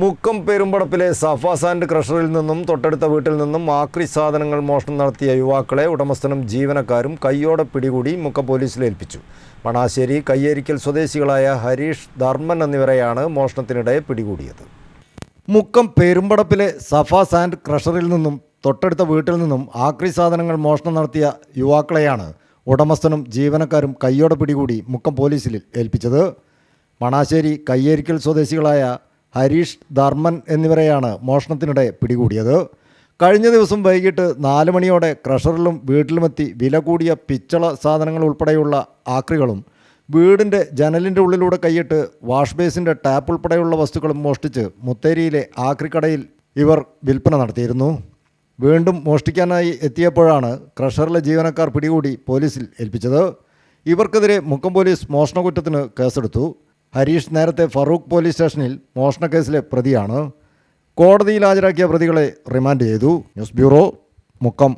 മുക്കം പെരുമ്പടപ്പിലെ സഫ സാൻഡ് ക്രഷറിൽ നിന്നും തൊട്ടടുത്ത വീട്ടിൽ നിന്നും ആക്രി സാധനങ്ങൾ മോഷണം നടത്തിയ യുവാക്കളെ ഉടമസ്ഥനും ജീവനക്കാരും കയ്യോടെ പിടികൂടി മുക്കം പോലീസിൽ ഏൽപ്പിച്ചു. മണാശ്ശേരി കയ്യേരിക്കൽ സ്വദേശികളായ ഹരീഷ് ധർമ്മൻ എന്നിവരെയാണ് മോഷണത്തിനിടെ പിടികൂടിയത്. മുക്കം പെരുമ്പടപ്പിലെ സഫ സാൻഡ് ക്രഷറിൽ നിന്നും തൊട്ടടുത്ത വീട്ടിൽ നിന്നും ആക്രി സാധനങ്ങൾ മോഷണം നടത്തിയ യുവാക്കളെയാണ് ഉടമസ്ഥനും ജീവനക്കാരും കയ്യോടെ പിടികൂടി മുക്കം പോലീസിൽ ഏൽപ്പിച്ചത്. മണാശ്ശേരി കയ്യേരിക്കൽ സ്വദേശികളായ ഹരീഷ് ധർമ്മൻ എന്നിവരെയാണ് മോഷണത്തിനിടെ പിടികൂടിയത്. കഴിഞ്ഞ ദിവസം വൈകിട്ട് നാല് മണിയോടെ ക്രഷറിലും വീട്ടിലുമെത്തി വില കൂടിയ പിച്ചള സാധനങ്ങൾ ഉൾപ്പെടെയുള്ള ആക്രികളും വീടിന്റെ ജനലിന്റെ ഉള്ളിലൂടെ കൈയിട്ട് വാഷ് ബേസിന്റെ ടാപ്പ് ഉൾപ്പെടെയുള്ള വസ്തുക്കളും മോഷ്ടിച്ച് മുത്തേരിയിലെ ആക്രിക്കടയിൽ ഇവർ വിൽപ്പന നടത്തിയിരുന്നു. വീണ്ടും മോഷ്ടിക്കാനായി എത്തിയപ്പോഴാണ് ക്രഷറിലെ ജീവനക്കാർ പിടികൂടി പോലീസിൽ ഏൽപ്പിച്ചത്. ഇവർക്കെതിരെ മുക്കം പോലീസ് മോഷണ കുറ്റത്തിന് കേസെടുത്തു. ഹരീഷ് നേരത്തെ ഫറൂഖ് പോലീസ് സ്റ്റേഷനിൽ മോഷണക്കേസിലെ പ്രതിയാണ്. കോടതിയിൽ ഹാജരാക്കിയ പ്രതികളെ റിമാൻഡ് ചെയ്തു. News bureau Mukkam.